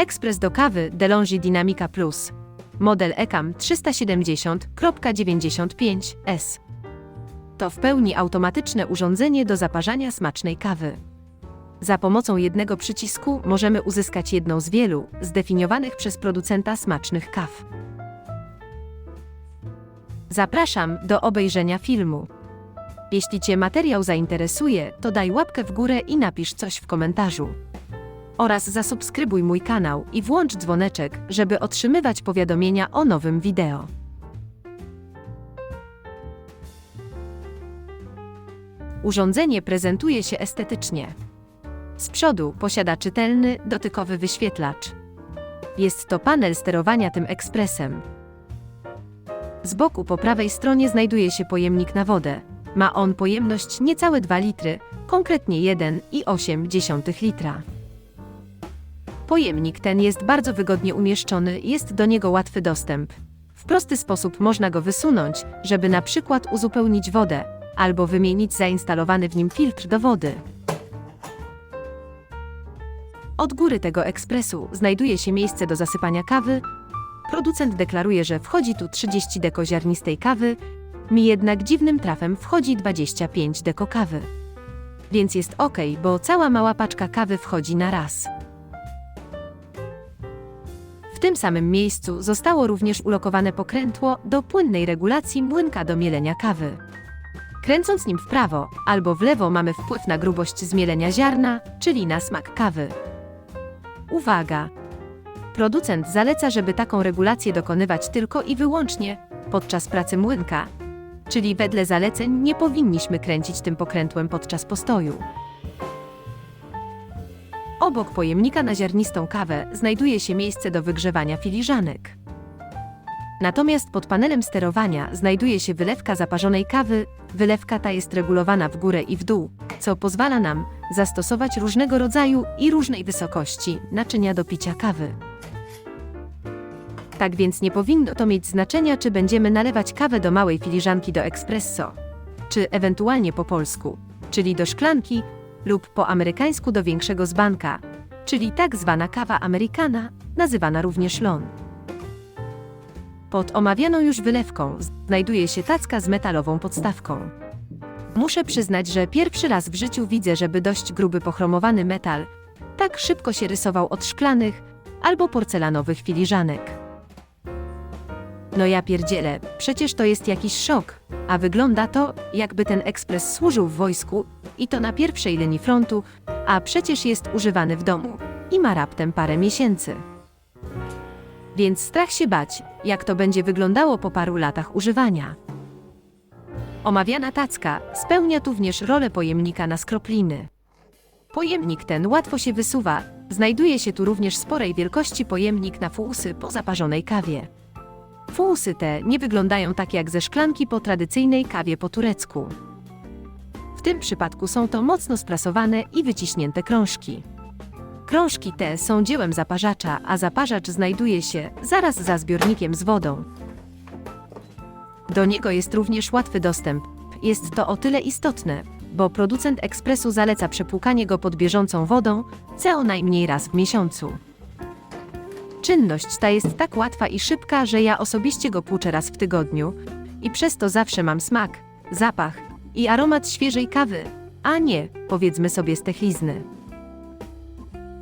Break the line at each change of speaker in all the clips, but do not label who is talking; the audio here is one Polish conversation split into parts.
Ekspres do kawy DeLonghi Dynamica Plus. Model ECAM 370.95S. To w pełni automatyczne urządzenie do zaparzania smacznej kawy. Za pomocą jednego przycisku możemy uzyskać jedną z wielu, zdefiniowanych przez producenta smacznych kaw. Zapraszam do obejrzenia filmu. Jeśli Cię materiał zainteresuje, to daj łapkę w górę i napisz coś w komentarzu. Oraz zasubskrybuj mój kanał i włącz dzwoneczek, żeby otrzymywać powiadomienia o nowym wideo. Urządzenie prezentuje się estetycznie. Z przodu posiada czytelny, dotykowy wyświetlacz. Jest to panel sterowania tym ekspresem. Z boku po prawej stronie znajduje się pojemnik na wodę. Ma on pojemność niecałe 2 litry, konkretnie 1,8 litra. Pojemnik ten jest bardzo wygodnie umieszczony, jest do niego łatwy dostęp. W prosty sposób można go wysunąć, żeby na przykład uzupełnić wodę, albo wymienić zainstalowany w nim filtr do wody. Od góry tego ekspresu znajduje się miejsce do zasypania kawy. Producent deklaruje, że wchodzi tu 30 deko ziarnistej kawy, mi jednak dziwnym trafem wchodzi 25 deko kawy. Więc jest ok, bo cała mała paczka kawy wchodzi na raz. Tym samym miejscu zostało również ulokowane pokrętło do płynnej regulacji młynka do mielenia kawy. Kręcąc nim w prawo albo w lewo mamy wpływ na grubość zmielenia ziarna, czyli na smak kawy. Uwaga! Producent zaleca, żeby taką regulację dokonywać tylko i wyłącznie podczas pracy młynka, czyli wedle zaleceń nie powinniśmy kręcić tym pokrętłem podczas postoju. Obok pojemnika na ziarnistą kawę znajduje się miejsce do wygrzewania filiżanek. Natomiast pod panelem sterowania znajduje się wylewka zaparzonej kawy. Wylewka ta jest regulowana w górę i w dół, co pozwala nam zastosować różnego rodzaju i różnej wysokości naczynia do picia kawy. Tak więc nie powinno to mieć znaczenia, czy będziemy nalewać kawę do małej filiżanki do espresso, czy ewentualnie po polsku, czyli do szklanki, lub po amerykańsku do większego zbanka, czyli tak zwana kawa amerykana, nazywana również lon. Pod omawianą już wylewką znajduje się tacka z metalową podstawką. Muszę przyznać, że pierwszy raz w życiu widzę, żeby dość gruby pochromowany metal tak szybko się rysował od szklanych albo porcelanowych filiżanek. No ja pierdzielę, przecież to jest jakiś szok, a wygląda to, jakby ten ekspres służył w wojsku i to na pierwszej linii frontu, a przecież jest używany w domu i ma raptem parę miesięcy. Więc strach się bać, jak to będzie wyglądało po paru latach używania. Omawiana tacka spełnia również rolę pojemnika na skropliny. Pojemnik ten łatwo się wysuwa, znajduje się tu również sporej wielkości pojemnik na fuusy po zaparzonej kawie. Fuusy te nie wyglądają tak jak ze szklanki po tradycyjnej kawie po turecku. W tym przypadku są to mocno sprasowane i wyciśnięte krążki. Krążki te są dziełem zaparzacza, a zaparzacz znajduje się zaraz za zbiornikiem z wodą. Do niego jest również łatwy dostęp. Jest to o tyle istotne, bo producent ekspresu zaleca przepłukanie go pod bieżącą wodą co najmniej raz w miesiącu. Czynność ta jest tak łatwa i szybka, że ja osobiście go płuczę raz w tygodniu i przez to zawsze mam smak, zapach i aromat świeżej kawy, a nie, powiedzmy sobie, stechlizny.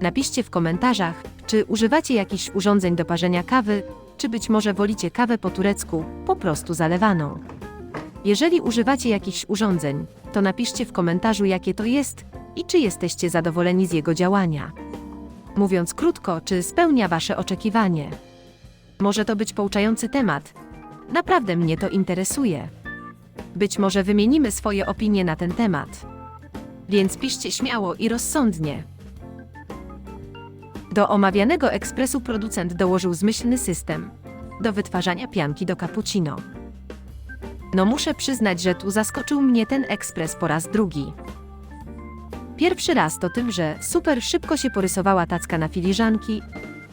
Napiszcie w komentarzach, czy używacie jakichś urządzeń do parzenia kawy, czy być może wolicie kawę po turecku, po prostu zalewaną. Jeżeli używacie jakichś urządzeń, to napiszcie w komentarzu, jakie to jest i czy jesteście zadowoleni z jego działania. Mówiąc krótko, czy spełnia Wasze oczekiwanie. Może to być pouczający temat. Naprawdę mnie to interesuje. Być może wymienimy swoje opinie na ten temat. Więc piszcie śmiało i rozsądnie. Do omawianego ekspresu producent dołożył zmyślny system do wytwarzania pianki do cappuccino. No muszę przyznać, że tu zaskoczył mnie ten ekspres po raz drugi. Pierwszy raz to tym, że super szybko się porysowała tacka na filiżanki.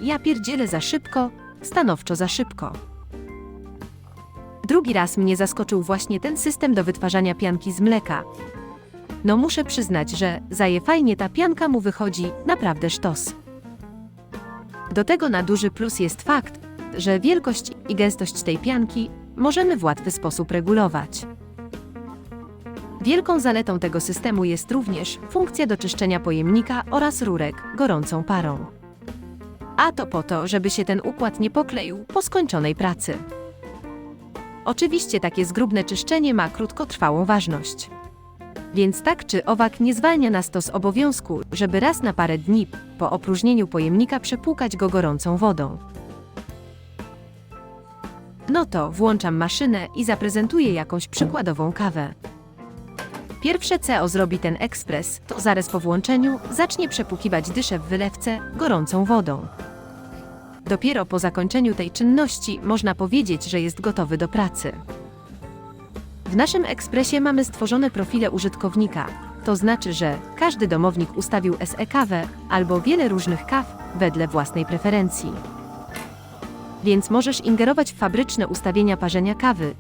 Ja pierdzielę za szybko, stanowczo za szybko. Drugi raz mnie zaskoczył właśnie ten system do wytwarzania pianki z mleka. No muszę przyznać, że zaje fajnie ta pianka mu wychodzi, naprawdę sztos. Do tego na duży plus jest fakt, że wielkość i gęstość tej pianki możemy w łatwy sposób regulować. Wielką zaletą tego systemu jest również funkcja do czyszczenia pojemnika oraz rurek gorącą parą. A to po to, żeby się ten układ nie pokleił po skończonej pracy. Oczywiście takie zgrubne czyszczenie ma krótkotrwałą ważność. Więc tak czy owak nie zwalnia nas to z obowiązku, żeby raz na parę dni po opróżnieniu pojemnika przepłukać go gorącą wodą. No to włączam maszynę i zaprezentuję jakąś przykładową kawę. Pierwsze co zrobi ten ekspres, to zaraz po włączeniu zacznie przepłukiwać dyszę w wylewce gorącą wodą. Dopiero po zakończeniu tej czynności można powiedzieć, że jest gotowy do pracy. W naszym ekspresie mamy stworzone profile użytkownika, to znaczy, że każdy domownik ustawił SE kawę albo wiele różnych kaw wedle własnej preferencji. Więc możesz ingerować w fabryczne ustawienia parzenia kawy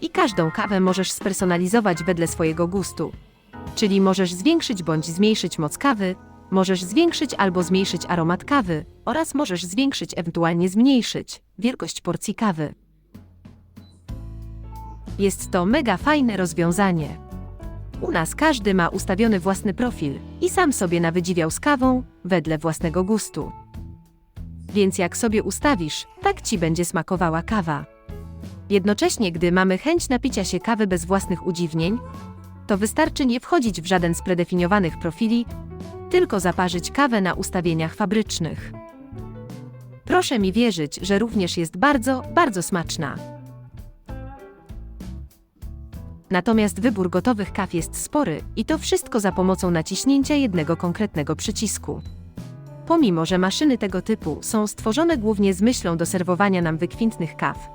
i każdą kawę możesz spersonalizować wedle swojego gustu. Czyli możesz zwiększyć bądź zmniejszyć moc kawy, możesz zwiększyć albo zmniejszyć aromat kawy oraz możesz zwiększyć ewentualnie zmniejszyć wielkość porcji kawy. Jest to mega fajne rozwiązanie. U nas każdy ma ustawiony własny profil i sam sobie nawydziwiał z kawą wedle własnego gustu. Więc jak sobie ustawisz, tak ci będzie smakowała kawa. Jednocześnie, gdy mamy chęć napicia się kawy bez własnych udziwnień, to wystarczy nie wchodzić w żaden z predefiniowanych profili, tylko zaparzyć kawę na ustawieniach fabrycznych. Proszę mi wierzyć, że również jest bardzo, bardzo smaczna. Natomiast wybór gotowych kaw jest spory i to wszystko za pomocą naciśnięcia jednego konkretnego przycisku. Pomimo, że maszyny tego typu są stworzone głównie z myślą do serwowania nam wykwintnych kaw,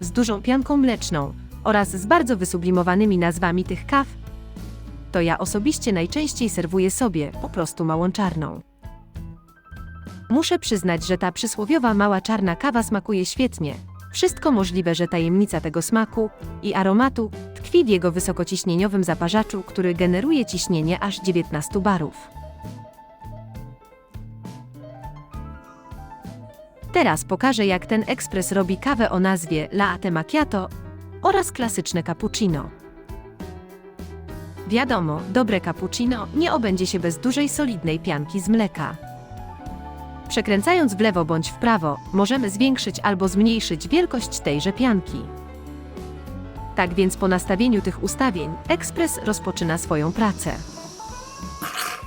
z dużą pianką mleczną oraz z bardzo wysublimowanymi nazwami tych kaw, to ja osobiście najczęściej serwuję sobie po prostu małą czarną. Muszę przyznać, że ta przysłowiowa mała czarna kawa smakuje świetnie. Wszystko możliwe, że tajemnica tego smaku i aromatu tkwi w jego wysokociśnieniowym zaparzaczu, który generuje ciśnienie aż 19 barów. Teraz pokażę, jak ten ekspres robi kawę o nazwie Latte Macchiato oraz klasyczne cappuccino. Wiadomo, dobre cappuccino nie obędzie się bez dużej solidnej pianki z mleka. Przekręcając w lewo bądź w prawo, możemy zwiększyć albo zmniejszyć wielkość tejże pianki. Tak więc po nastawieniu tych ustawień, ekspres rozpoczyna swoją pracę.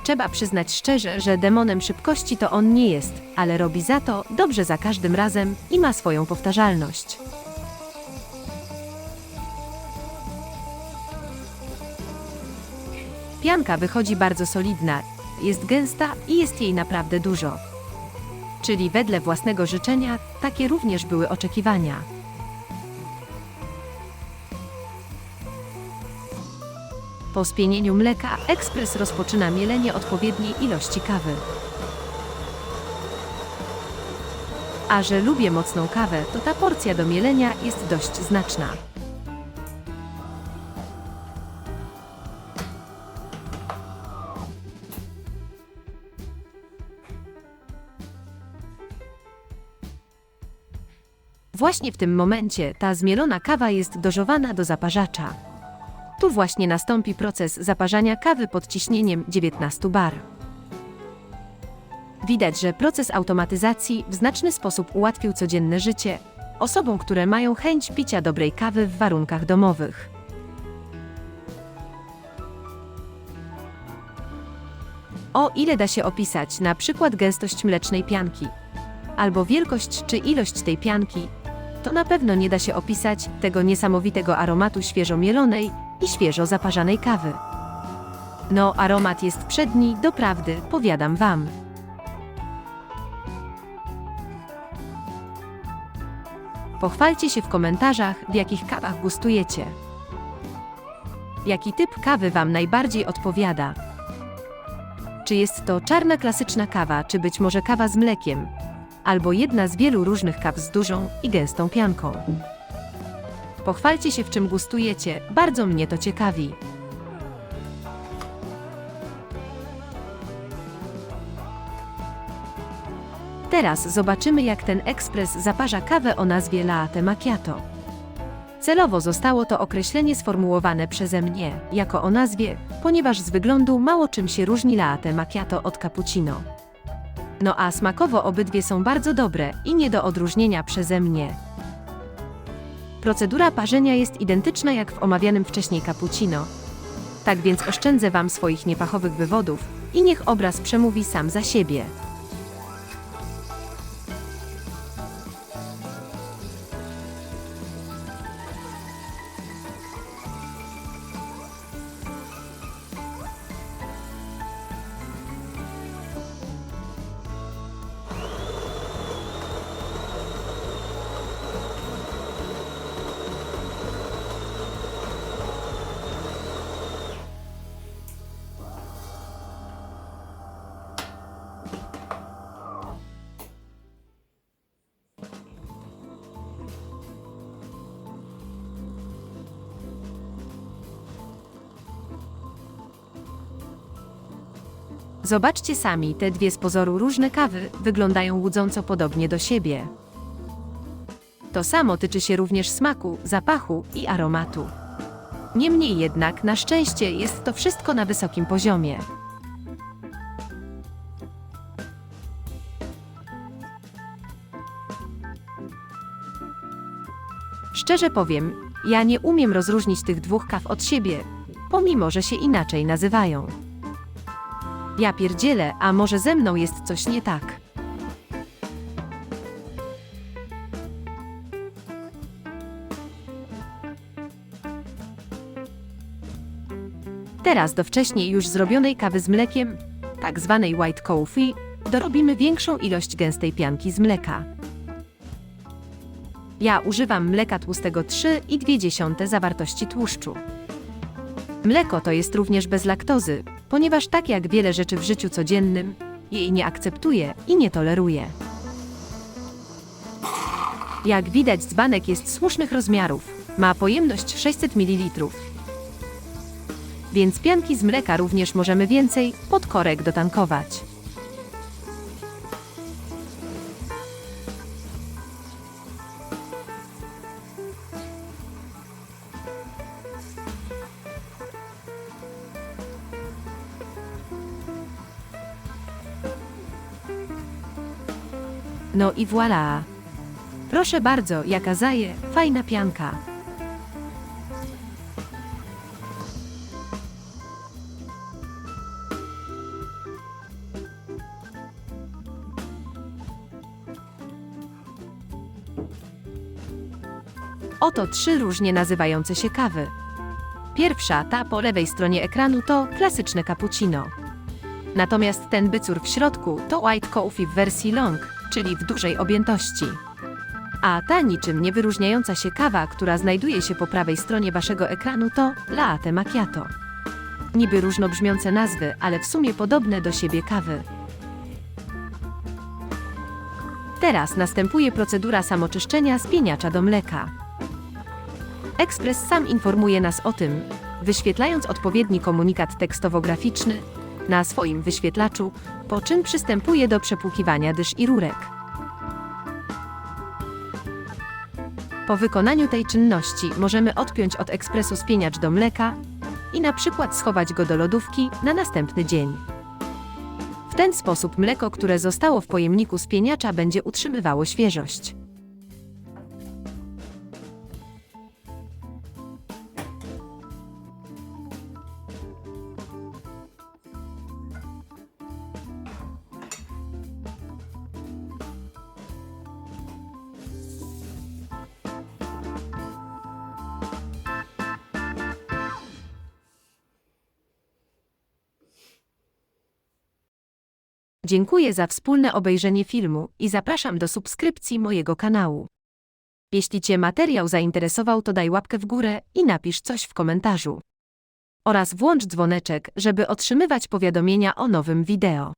Trzeba przyznać szczerze, że demonem szybkości to on nie jest, ale robi za to dobrze za każdym razem i ma swoją powtarzalność. Pianka wychodzi bardzo solidna, jest gęsta i jest jej naprawdę dużo. Czyli wedle własnego życzenia, takie również były oczekiwania. Po spienieniu mleka, ekspres rozpoczyna mielenie odpowiedniej ilości kawy. A że lubię mocną kawę, to ta porcja do mielenia jest dość znaczna. Właśnie w tym momencie ta zmielona kawa jest dożowana do zaparzacza. Tu właśnie nastąpi proces zaparzania kawy pod ciśnieniem 19 bar. Widać, że proces automatyzacji w znaczny sposób ułatwił codzienne życie osobom, które mają chęć picia dobrej kawy w warunkach domowych. O ile da się opisać na przykład gęstość mlecznej pianki, albo wielkość czy ilość tej pianki, to na pewno nie da się opisać tego niesamowitego aromatu świeżo mielonej i świeżo zaparzanej kawy. No, aromat jest przedni, doprawdy, powiadam wam. Pochwalcie się w komentarzach, w jakich kawach gustujecie. Jaki typ kawy wam najbardziej odpowiada? Czy jest to czarna klasyczna kawa, czy być może kawa z mlekiem, albo jedna z wielu różnych kaw z dużą i gęstą pianką. Pochwalcie się w czym gustujecie, bardzo mnie to ciekawi. Teraz zobaczymy jak ten ekspres zaparza kawę o nazwie latte macchiato. Celowo zostało to określenie sformułowane przeze mnie, jako o nazwie, ponieważ z wyglądu mało czym się różni latte macchiato od cappuccino. No a smakowo obydwie są bardzo dobre i nie do odróżnienia przeze mnie. Procedura parzenia jest identyczna jak w omawianym wcześniej cappuccino. Tak więc oszczędzę Wam swoich niepachowych wywodów i niech obraz przemówi sam za siebie. Zobaczcie sami, te dwie z pozoru różne kawy wyglądają łudząco podobnie do siebie. To samo tyczy się również smaku, zapachu i aromatu. Niemniej jednak, na szczęście, jest to wszystko na wysokim poziomie. Szczerze powiem, ja nie umiem rozróżnić tych dwóch kaw od siebie, pomimo że się inaczej nazywają. Ja pierdzielę, a może ze mną jest coś nie tak. Teraz do wcześniej już zrobionej kawy z mlekiem, tak zwanej white coffee, dorobimy większą ilość gęstej pianki z mleka. Ja używam mleka tłustego 3,2 zawartości tłuszczu. Mleko to jest również bez laktozy, ponieważ tak jak wiele rzeczy w życiu codziennym, jej nie akceptuje i nie toleruje. Jak widać, dzbanek jest słusznych rozmiarów. Ma pojemność 600 ml. Więc pianki z mleka również możemy więcej pod korek dotankować. No i voilà. Proszę bardzo, jaka zaje, fajna pianka. Oto trzy różnie nazywające się kawy. Pierwsza, ta po lewej stronie ekranu, to klasyczne cappuccino. Natomiast ten bycur w środku to white coffee w wersji long, czyli w dużej objętości. A ta niczym nie wyróżniająca się kawa, która znajduje się po prawej stronie waszego ekranu to latte macchiato. Niby różnobrzmiące nazwy, ale w sumie podobne do siebie kawy. Teraz następuje procedura samoczyszczenia z pieniacza do mleka. Ekspres sam informuje nas o tym, wyświetlając odpowiedni komunikat tekstowo-graficzny na swoim wyświetlaczu, po czym przystępuje do przepłukiwania dysz i rurek. Po wykonaniu tej czynności możemy odpiąć od ekspresu spieniacz do mleka i na przykład schować go do lodówki na następny dzień. W ten sposób mleko, które zostało w pojemniku spieniacza będzie utrzymywało świeżość. Dziękuję za wspólne obejrzenie filmu i zapraszam do subskrypcji mojego kanału. Jeśli Cię materiał zainteresował, to daj łapkę w górę i napisz coś w komentarzu. Oraz włącz dzwoneczek, żeby otrzymywać powiadomienia o nowym wideo.